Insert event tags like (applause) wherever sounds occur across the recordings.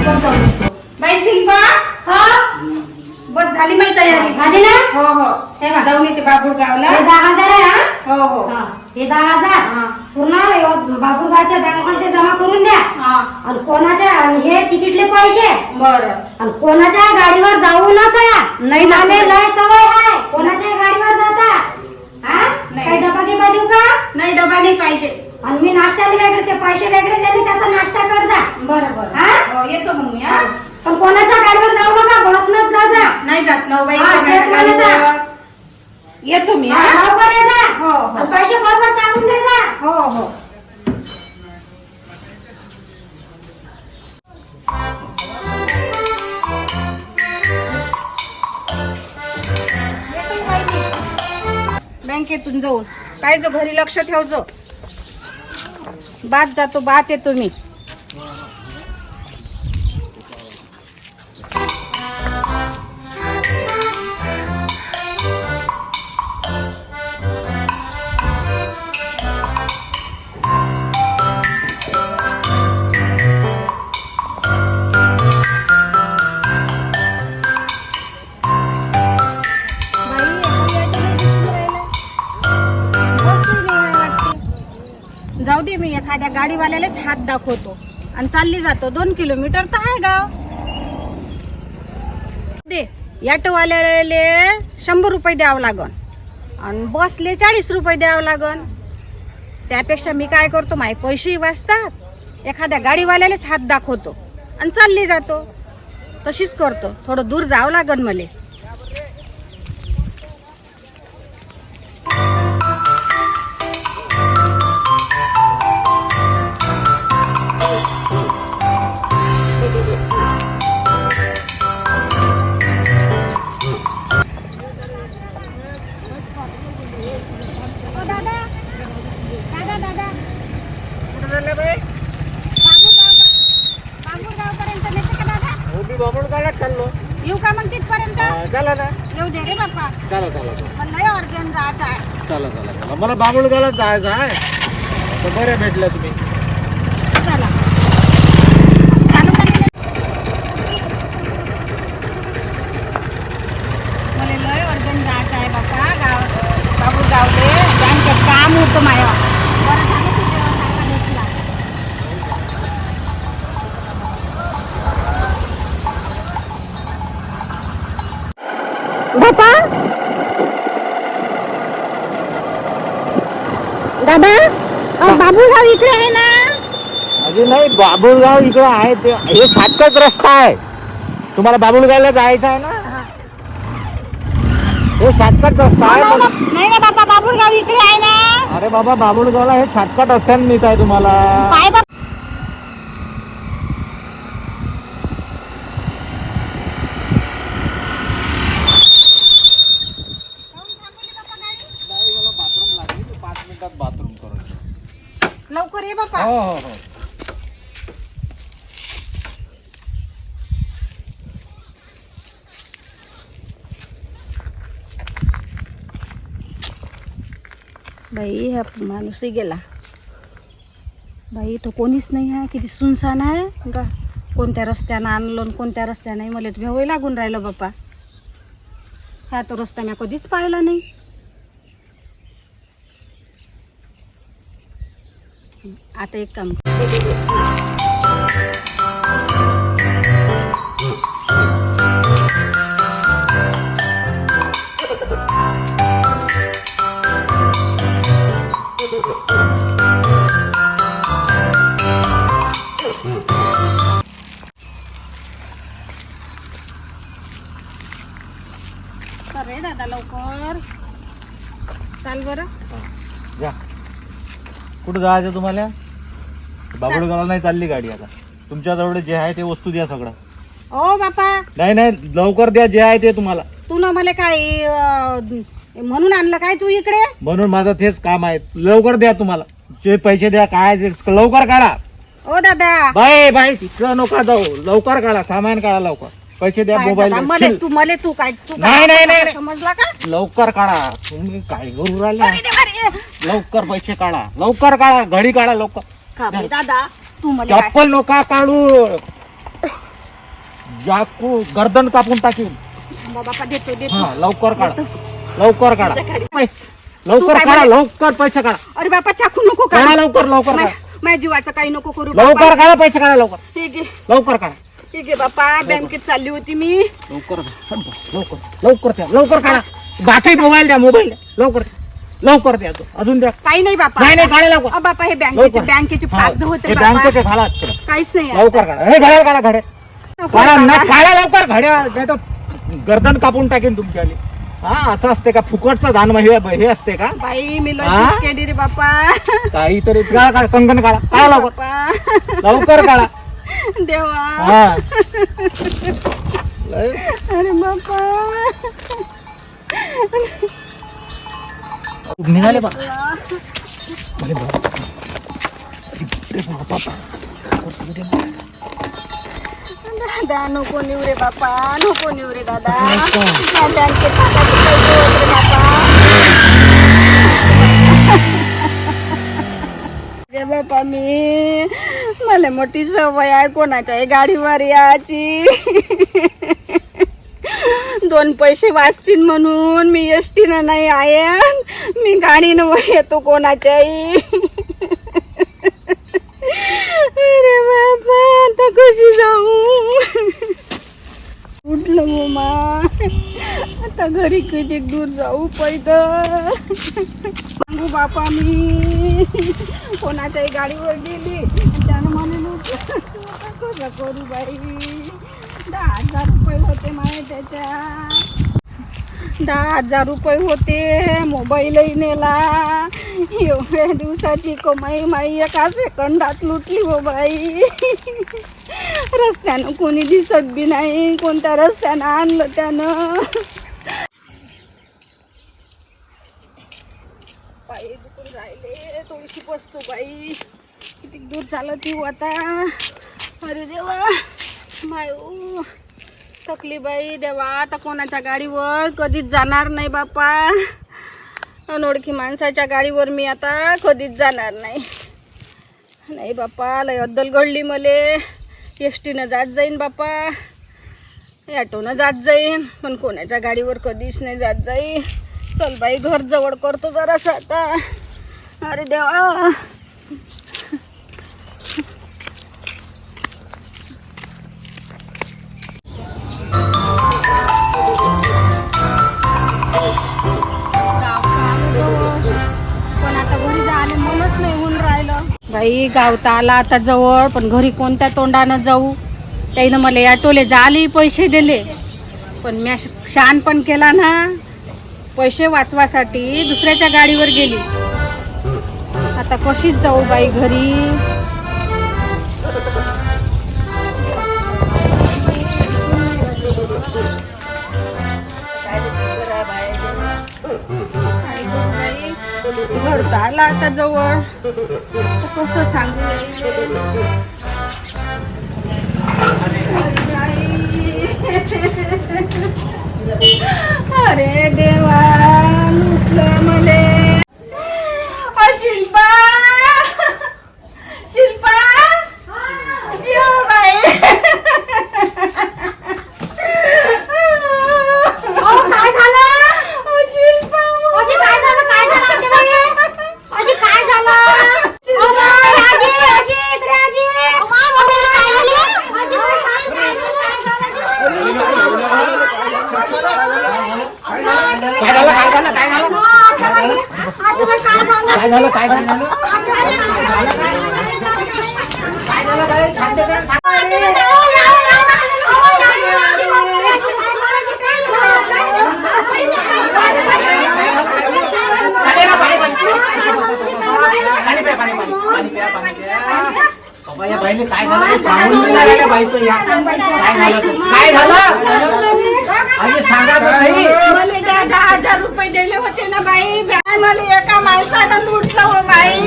लवकर समजतो बाई शिल्पा? हा? बस झाली माहिती तयारी. झाली ना? हो हो. हे बघ. जाऊन येते बाबूरगावला हे दहा हजार आहे हा? हो हो. हा, हे दहा हजार. हा. पूर्ण बाबूगावच्या बँकमध्ये जमा करून द्या. हा. आणि कोणाच्या आणि हे तिकीटले पैसे. बर. आणि कोणाच्या गाडीवर जाऊ नका. नाही जात. लय सवय आहे. कोणाच्या गाडीवर जाता. हा? नाही. काही डबा गिबा देऊ का? नाही डबा नाही पाहिजे. आणि मी नाश्त्याला वेगळे ते पैसे वेगळे त्यांनी त्याचा नाश्ता कर जा बरं बरं. हा? येतो मग मी हा? पण कोणाच्या गाडीवर जाऊ नका बसनच जा जा. नाही जात नऊ बाई हा, तेच म्हणत आहे. गाडीवर. येतो मी हा, हा लवकर ये जा. हो, हो. आणि पैसे बरोबर टाकून दे जा. हो हो. येतो बाई मी. बँकेतून जाऊन. काय जो घरी लक्ष ठेवजो. बात जातो बात येतो मी. गाडीवाल्यालाच हात दाखवतो. आणि चालली जातो. दोन किलोमीटर तर आहे गाव. दे ॲटोवाल्याले शंभर रुपये द्यावं लागन. आणि बसले चाळीस रुपये द्यावं लागन. त्यापेक्षा मी काय करतो माय पैसेही वाचतात. एखाद्या गाडीवाल्यालाच हात दाखवतो. आणि चालली जातो. तशीच करतो. थोडं दूर जावं लागन मला. दे. रे बाप्पा. चला चला चला. पण लय अर्जंट जायचं आहे. चला चला चला. मला बाबुळगावला जायचं आहे. तर बरे भेटल्या तुम्ही. चला. चालू का नाही? मला लय अर्जंट जायचं आहे बाप्पा. गाव बँकेत काम होतं माया बापा दादा बाबूराव इकडे आहे ना? अजून नाही इकडं आहे ते हे शॉर्टकट रस्ता आहे. तुम्हाला बाबुळगावला जायचं आहे ना? हे. शॉर्टकट रस्ता आहे पण- नाही ना बाबूरगाव इकडे आहे ना? अरे बाबा बाबुळगावला हे शॉर्टकट रस्त्याने नेत आहे तुम्हाला. पाय बाथरूम लागली पाच मिनिटात बाथरूम करून लवकर ये बाप्पा हो हो हो. बाई हा माणूसही गेला. बाई तो कोणीच नाही आहे किती सुनसान आहे का? कोणत्या रस्त्यानं आणलं आणि कोणत्या रस्त्यानं मला भेवही लागून राहिलं बाप्पा. हा तो रस्ता मी कधीच पाहिला नाही. आता एक काम रे दादा लवकर. चाल बरं. या कुठं जायचं तुम्हाला? बाबुळगावला नाही चालली गाडी आता. तुमच्याजवळ जे आहे ते वस्तू द्या सगळं. ओ बापा. नाही नाही लवकर द्या जे आहे ते तुम्हाला. तू ना मला काय अं, म्हणून आणलं काय तू इकडे? म्हणून माझं तेच काम आहे. लवकर द्या तुम्हाला. जे पैसे द्या काय लवकर काढा. ओ दादा. बाय बाय तिकडं नका जाऊ. लवकर काढा सामान काढा लवकर. पैसे द्या काय मोबाईल मले तू मले तू काय तू काय नाही, नाही, नाही, आता नाही. समजला का? लवकर काढा. तुम्ही काय करू राहिले? अरे देवा रे. लवकर पैसे काढा. लवकर काढा. घडी काढा लवकर. का दादा तू मला काय चप्पल नका काढू. जाकू गर्दन कापून टाकीन. बापा देतो देतो. हा लवकर काढा. लवकर काढा. लवकर काय काढा? लवकर पैसे काढा. अरे बापा चाकू नको का काढा. लवकर लवकर काढा. माझ्या जीवाचं काही नको करू लवकर बापा. काढा पैसे काढा लवकर. ठीक आहे. लवकर काढा. ठीक आहे बापा बँकेत चालली होती मी. लवकर लवकर लवकर द्या लवकर काढा. बाकी मोबाईल द्या मोबाईल लवकर द्या. लवकर द्या तो. अजून द्या. काही नाही बापा नाही नाही काढा लवकर. अ, बापा हे बँकेचे लवकर. बँकेचे हा, प्राप्त होते हे बापा बँकेचे घाला. काहीच नाही लवकर काढा. हे घड्याळ काढा घड्याळ. नको काढा ना बाबा. काढा लवकर घड्याळ. नाही तर गर्दन कापून टाकेन तुमच्या हा असं असते का? फुकटचं धान हे हे असते का? बाई मी हा? केली रे बापा काहीतरी काढा काढा कंगन काढा. काढा लवकर. बापा लवकर काढा. देवा हा लय- अरे बापा निघाले बा अरे बा. अरे बापा. दादा नको नेऊ रे बापा नको नेऊ रे दादा नको. या बँकेत खात्यात पैसे होत रे बापा रे बापा मी मला मोठी सवय आहे कोणाच्याही गाडीवर याची दोन पैसे वाचतील म्हणून मी एसटीनं नाही आहे. मी गाडीनं येतो कोणाच्याही. अरे बाबा आता कशी जाऊ? उठलं हो मम्मा आता घरी किती दूर जाऊ पैदल. बापा मी (laughs) कोणाच्याही गाडीवर गेली. त्यानं म्हणून कसं करू बाई. दहा हजार रुपये होते माझे त्याच्या. दहा हजार रुपये होते मोबाईलही नेला. एवढ्या दिवसाची कमाई माई एका सेकंदात लुटली हो बाई. रस्त्यानं कोणी दिसत बी नाही कोणत्या रस्त्यानं आणलं त्यानं पायी दुखून राहिले थोडीशी बसतो बाई. किती दूर चालत येऊ हो आता. अरे देवा. मायू. थकली बाई. देवा आता कोणाच्या गाडीवर? कधीच जाणार नाही बापा अनोळखी माणसाच्या गाडीवर मी आता कधीच जाणार नाही. नाही बापा लय अद्दल घडली मले. एस टीनं जात जाईन बापा ॲटोनं जात जाईन. पण कोणाच्या गाडीवर कधीच नाही जात जाईन. चल बाई घर जवळ करतो जरासं आता. अरे देवा. पण आता घरी नाही होऊन राहिलं बाई गावता आला आता जवळ पण घरी कोणत्या तोंडानं जाऊ? त्याईनं मला ॲटोले जाले पैसे दिले. पण मी शान पण केला ना पैसे वाचवासाठी दुसऱ्याच्या गाडीवर गेली. आता कशीच जाऊ बाई घरी? घडता आला आता जवळ. कस कसं सांगू अरे देव लुटलं मले अ, शिल्पा शिल्पा यो बाई काय झालं अ, शिल्पा अजी काय झालं काय झालं आमच्या बाई अजी काय झालं ओ बाई, आजी आजी इकडे आजी अगं, काय झालं आजी काय काय झालं काय झालं काय झालं काय झालं काय झालं पाणी प्या पाणी पाणी पाणी प्या पाणी प्या बाबा, या बाईने काय झालं? ते सांगून नाही राहिल्या बाईचं? या. काय झालं? ते? काय झालं? अरे सांगा तर नाही मला त्या दहा हजार रुपये दिले होते ना बाई. बाई, मला एका माणसानं लुटलं हो बाई.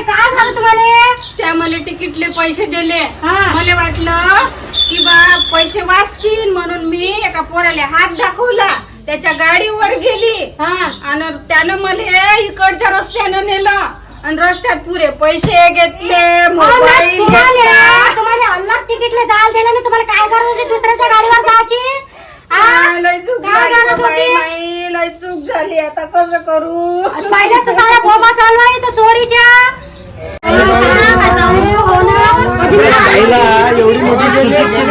काय झालं तुम्हाला? त्या मला तिकीटले पैसे दिले. हा. मला वाटलं की बा पैसे वाचतील म्हणून मी एका पोराला हात दाखवला. त्याच्या गाडीवर गेली. हा. आणि त्यानं मला इकडच्या रस्त्यानं नेलं. आणि रस्त्यात पुरे पैसे घेतले मोबाईल घेतला. तुम्हाला जायला दिलं ना तुम्हाला काय गरज दुसऱ्याच्या गाडीवर जायची? लय चूक झाली हो माई लय चूक झाली आता कसं करू?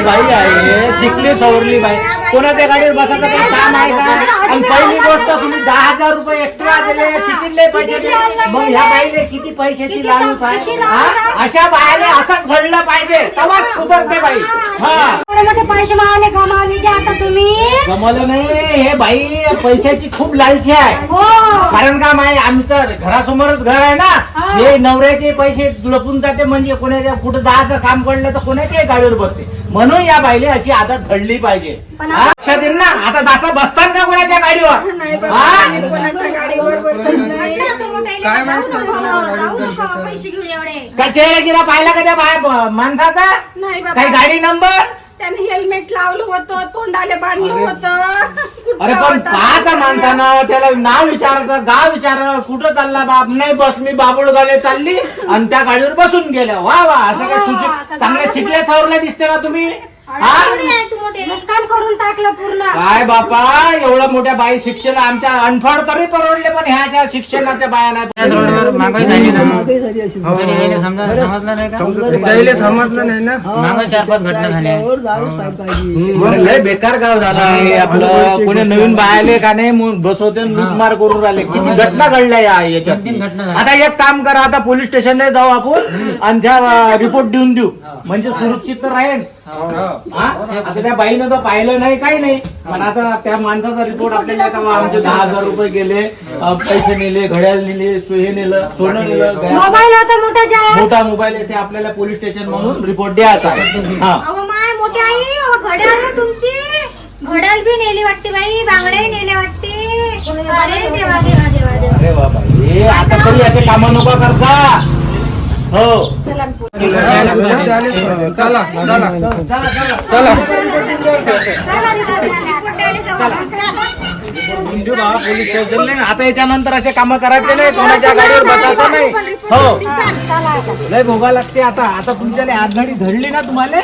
बाई आहे शिकली सवरली बाई. कोणाच्या गाडीवर बसायचं काही काम आहे का? आणि पहिली गोष्ट तुम्ही दहा हजार रुपये एक्स्ट्रा दिले किती पैसे दिले. मग ह्या बाईले किती पैशाची लालूच आहे हा? अशा बायाने असंच घडलं पाहिजे. तेव्हाच सुधरते बाई. हा. मोठे पैसे मावले कमावले जे आता तुम्ही? गमवलं नाही. हे बाई पैशाची खूप लालची आहे. हो. कारण का माय आमचं घरासमोरच घर आहे ना? हे. नवऱ्याचे पैसे लपून जाते म्हणजे कोणाच्या कुठं जायचं काम पडलं तर कोणाच्याही गाडीवर बसते. म्हणून या बाईले अशी आदत घडली पाहिजे. पण हा? लक्षात येईल ना. आता जास्त बसतात का कोणाच्या गाडीवर? हा? कोणाच्या गाडीवर बसत नाही. पैसे घेऊन एवढे. काय चेहरा गिरा पाहिला का त्या बाया माणसाचा? नाही काही बाबा गाडी नंबर? त्याने हेल्मेट लावलं होतं तोंडाले बांधलं होतं. (laughs) अरे पण होता? माणसानं त्याला नाव विचारायचं गाव विचार कुठं चालला बाप? नाही बस मी बाबुळ गाले चालली आणि त्या गाडीवर बसून गेल्या. वा वा असं काय चांगले शिकले सवरले दिसते ना तुम्ही? नुकसान करून टाकलं पूर्ण. काय बापा एवढं मोठ्या बाई शिक्षण आमच्या अनफड तरी परवडले पण ह्या अशा शिक्षणाच्या बाया नाही महागाई झाली ना. समजा समजलं नाही का? त्याला समजलं नाही. ना. मागं चार पाच घटना झाल्या. बरं, लय बेकार गाव झालं. आपलं कोणी नवीन बायाले का नाही मग बसवते आणि लूटमार करून राहिले. किती घटना घडल्या या याच्यात. दोन तीन घटना झाल्या. आता एक काम करा आता पोलीस स्टेशनला जाऊ आपण आणि त्या रिपोर्ट देऊन देऊ. म्हणजे सुरक्षित तर राहील हा? आता त्या बाईनं तर पाहिलं नाही काही नाही. पण आता त्या माणसाचा रिपोर्ट आपल्याला का बा, आमचे दहा हजार रुपये गेले अं, पैसे नेले घड्याळ नेले हे नेलं सोनं नेलं गया- मोबाईल होता मोठा मोबाईल आहे ते आपल्याला पोलीस स्टेशन म्हणून रिपोर्ट द्यायचा आहे. हा. अहो माय मोठी आई अहो घड्याळ ना तुमची. घड्याळ बी नेली वाटते बाई बांगड्याही नेले वाटते. अरे देवा देवा देवा देवा. अरे बाबा हे आता तरी असे काम नको करता. हो. चला. चला चला चला. चला देऊ बा, पोलीस स्टेशनला. आता याच्यानंतर असे काम करायचे नाही कोणाच्या गाडीवर बसायचं नाही. हो. लय भोगा लागते आता. आता तुमच्याला आगगाडी घडली ना तुम्हाला?